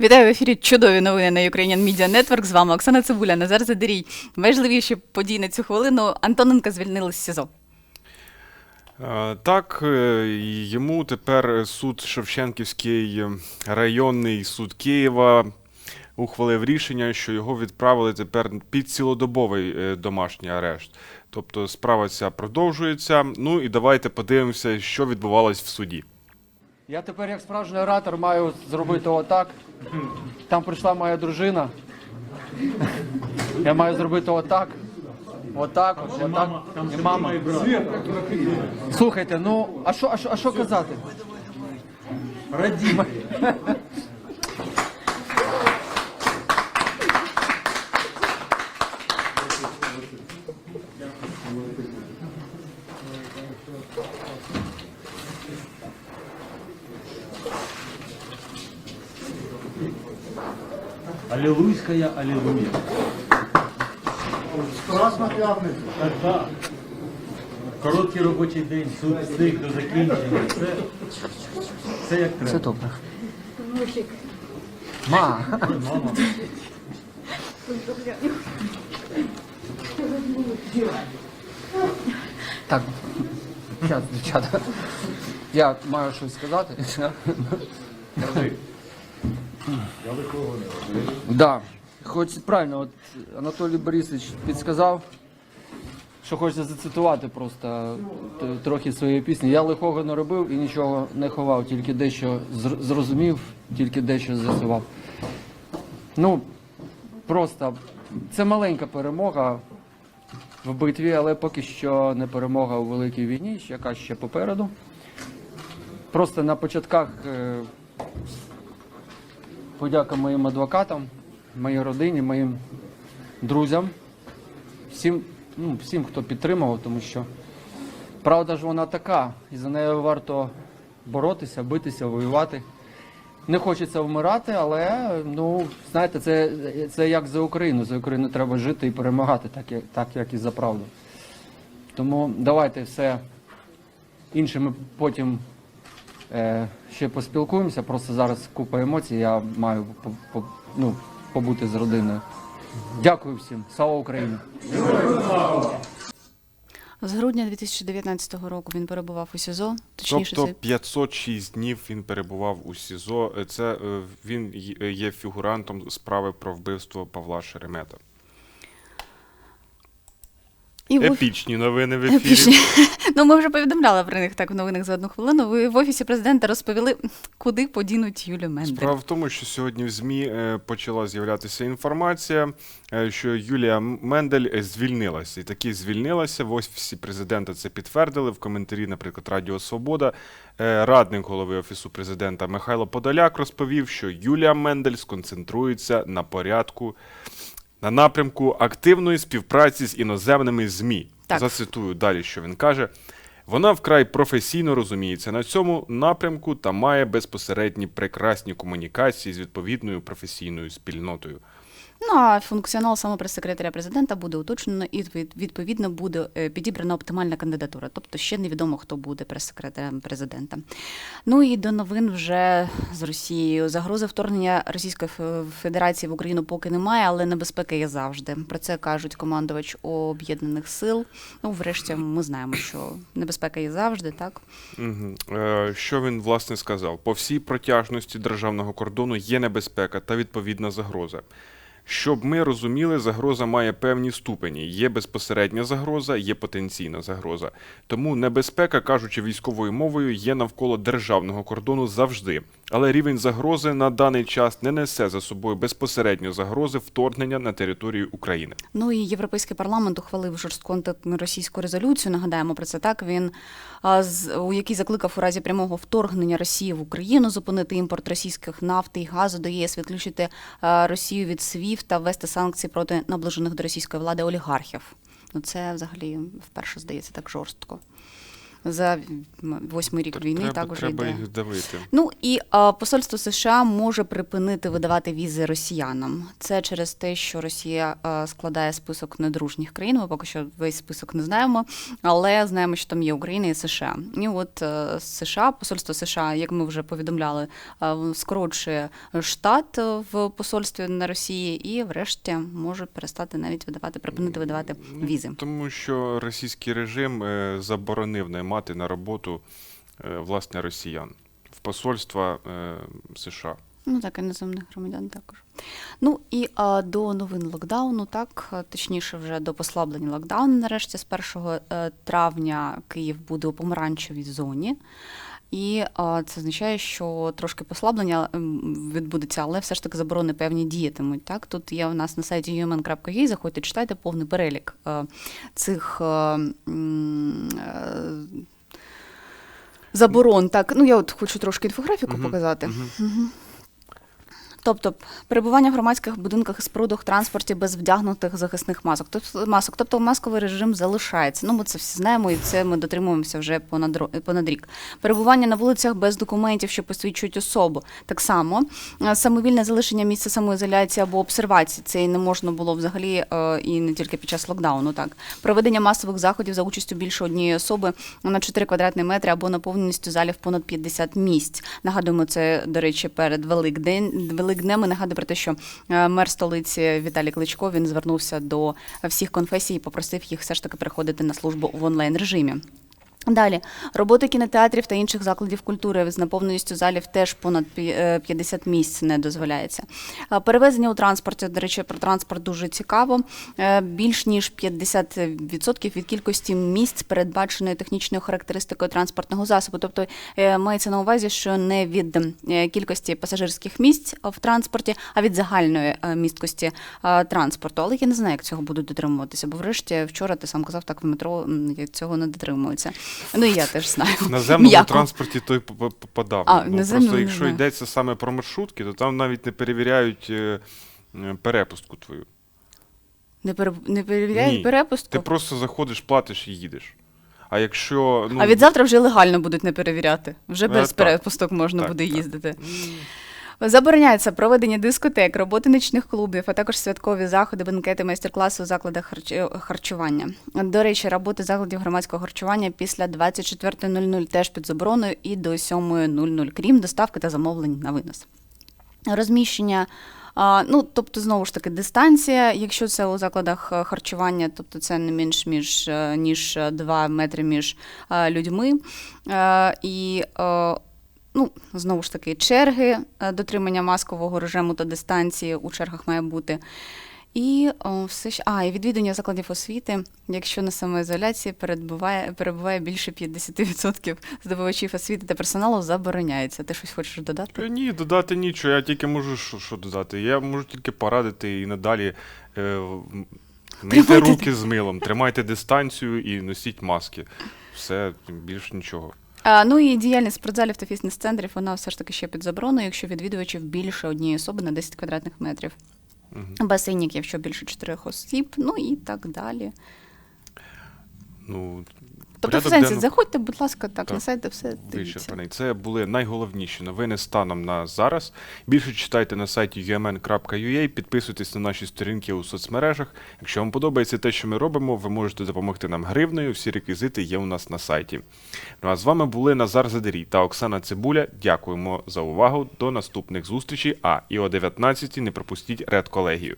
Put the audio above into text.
Вітаю в ефірі. Чудові новини на Ukrainian Media Network. З вами Оксана Цибуля, Назар Задирій. Важливіші події на цю хвилину. Антоненка звільнили з СІЗО. Е, Так, е, йому тепер суд Шевченківський е, районний суд Києва ухвалив рішення, що його відправили тепер під цілодобовий домашній арешт. Тобто справа ця продовжується. Ну і давайте подивимося, що відбувалось в суді. Я тепер, як справжній оратор, маю зробити отак. Там прийшла моя дружина. Я маю зробити отак. Отак, отак. І мама. Слухайте, ну, а що, а що, а що казати? Раді. Алілуйська алілуя. Страшна п'ятниця. Так, так. Короткий робочий день, суд встиг до закінчення. Це, це як треба. Все добре. Ма. Мама. Так, зараз, дівчата. Я маю щось сказати. Да. Хоч правильно, от Анатолій Борисович підсказав, що хочеться зацитувати просто трохи своєї пісні. Я лихого не робив і нічого не ховав, тільки дещо зр- зрозумів, тільки дещо з'ясував. Ну, просто це маленька перемога в битві, але поки що не перемога у великій війні, яка ще попереду. Просто на початках е, подяка моїм адвокатам, моїй родині, моїм друзям, всім, ну, всім, хто підтримував, тому що правда ж вона така, і за нею варто боротися, битися, воювати. Не хочеться вмирати, але ну знаєте, це, це як за Україну. За Україну треба жити і перемагати, так як, так як і за правду. Тому давайте все інше ми потім ще поспілкуємося. Просто зараз купа емоцій. Я маю по, по, ну, побути з родиною. Дякую всім. Слава Україні! З грудня 2019 року він перебував у СІЗО. Точніше, Тобто це 506 днів він перебував у СІЗО. Е, Це е, він є- є фігурантом справи про вбивство Павла Шеремета. І в Епічні новини в ефірі. Епічні. Ну, ми вже повідомляли про них так в новинах за одну хвилину. Ви в офісі президента розповіли, куди подінуть Юлю Мендель. Справа в тому, що сьогодні в ЗМІ е, почала з'являтися інформація, е, що Юлія Мендель е, звільнилася. І таки звільнилася. В офісі президента це підтвердили. В коментарі, наприклад, Радіо Свобода. Радник голови офісу президента Михайло Подоляк розповів, що Юлія Мендель сконцентрується на порядку. На напрямку активної співпраці з іноземними ЗМІ. Так. Зацитую далі, що він каже. Вона вкрай професійно розуміється на цьому напрямку та має безпосередні прекрасні комунікації з відповідною професійною спільнотою. Ну а функціонал саме прес-секретаря президента буде уточнено і відповідно буде е, підібрана оптимальна кандидатура. Тобто ще невідомо, хто буде прес-секретарем президента. Ну і до новин вже з Росією. Загрози вторгнення Російської Федерації в Україну поки немає, але небезпека є завжди. Про це кажуть командувач об'єднаних сил. Ну, врешті, ми знаємо, що небезпека є завжди, так. Е, що він власне сказав? По всій протяжності державного кордону є небезпека та відповідна загроза. Щоб ми розуміли, загроза має певні ступені. Є безпосередня загроза, є потенційна загроза. Тому небезпека, кажучи військовою мовою, є навколо державного кордону завжди. Але рівень загрози на даний час не несе за собою безпосередньо загрози вторгнення на територію України. Ну і європейський парламент ухвалив жорстку антиросійську резолюцію. Нагадаємо про це так. Він у якій закликав у разі прямого вторгнення Росії в Україну зупинити імпорт російських нафти і газу до ЄС, відключити Росію від СВІФ та ввести санкції проти наближених до російської влади олігархів. Ну це взагалі вперше здається так жорстко. За восьмий рік війни треба, також треба йде. їх давити. Ну і а, посольство США може припинити видавати візи росіянам. Це через те, що Росія а, складає список недружніх країн. Ми поки що весь список не знаємо, але знаємо, що там є Україна і США. І от е, США, посольство США, як ми вже повідомляли, е, скорочує штат е, в посольстві на Росії і, врешті, може перестати навіть видавати, припинити видавати візи. Тому що російський режим е, заборонив наймати на роботу е, власне росіян в посольства е, США. Ну так, іноземних громадян також. Ну і а, до новин локдауну, так точніше, вже до послаблення локдауну. Нарешті з 1 е, травня Київ буде у помаранчевій зоні. І а, це означає, що трошки послаблення ем, відбудеться, але все ж таки заборони певні діятимуть. Так, тут є у нас на сайті human.ua, заходьте, читайте повний перелік е, цих е, е, заборон. Так, ну я от хочу трошки інфографіку Мгм, показати. мгм. Мгм. Тобто перебування в громадських будинках і спорудах транспорті без вдягнутих захисних масок. Тобто масок, тобто масковий режим залишається. Ну ми це всі знаємо, і це ми дотримуємося вже понад понад рік. Перебування на вулицях без документів, що посвідчують особу. Так само Е, самовільне залишення місця самоізоляції або обсервації. Це і не можна було взагалі е, і не тільки під час локдауну. Так проведення масових заходів за участю більше однієї особи на 4 квадратні метри або наповненістю залів понад 50 місць. Нагадуємо, це до речі, перед Великдень Великднем. і нагадую про те, що е, мер столиці Віталій Кличко він звернувся до всіх конфесій і попросив їх все ж таки переходити на службу в онлайн режимі. Далі роботи кінотеатрів та інших закладів культури з наповненістю залів теж понад пі- е, 50 місць не дозволяється. Е, Перевезення у транспорті, до речі, про транспорт дуже цікаво. Е, Більш ніж 50% від кількості місць передбаченої технічною характеристикою транспортного засобу. Тобто мається на увазі, що не від кількості пасажирських місць в транспорті, а від загальної місткості транспорту. Але я не знаю, як цього будуть дотримуватися, бо врешті вчора ти сам казав, так в метро цього не дотримуються. Ну я теж знаю. В наземному М'яко. транспорті той п- п- А, ну, наземному просто не якщо знаю. йдеться саме про маршрутки, то там навіть не перевіряють е, е, перепустку твою. Не, пере... не перевіряють Ні. перепустку. Ти просто заходиш, платиш і їдеш. А якщо. Ну, А від завтра вже легально будуть не перевіряти. Вже Е, без так. перепусток можна Так, буде так. їздити. Забороняється проведення дискотек, роботи нічних клубів, а також святкові заходи, бенкети, майстер-класи у закладах харчування. До речі, роботи закладів громадського харчування після 24.00 теж під забороною і до 7.00, крім доставки та замовлень на винос. Розміщення. Ну, тобто, знову ж таки, дистанція, якщо це у закладах е, харчування, тобто це не менш між, е, ніж 2 метри між е, людьми. Е, і е, ну, знову ж таки, черги, е, дотримання маскового режиму та дистанції у чергах має бути. І о, все ще а, і відвідування закладів освіти, якщо на самоізоляції перебуває, перебуває більше 50% здобувачів освіти та персоналу, забороняється. Ти щось хочеш додати? Е, Ні, додати нічого. Я тільки можу що, що додати. Я можу тільки порадити і надалі е, мийте руки з милом, тримайте дистанцію і носіть маски. Все, більш нічого. А, ну і діяльність спортзалів та фітнес-центрів, вона все ж таки ще під забороною, якщо відвідувачів більше однієї особи на 10 квадратних метрів. Угу. Басейнік, якщо більше чотирьох осіб, ну і так далі. Ну, Тобто, порядок в сенсі, денний заходьте, будь ласка, так, Так. на сайт, де все дивіться. вичерпаний. Це були найголовніші новини станом на зараз. Більше читайте на сайті umn.ua, підписуйтесь на наші сторінки у соцмережах. Якщо вам подобається те, що ми робимо, ви можете допомогти нам гривнею. Всі реквізити є у нас на сайті. Ну а з вами були Назар Задарій та Оксана Цибуля. Дякуємо за увагу. До наступних зустрічей. А і о 19 не пропустіть редколегію.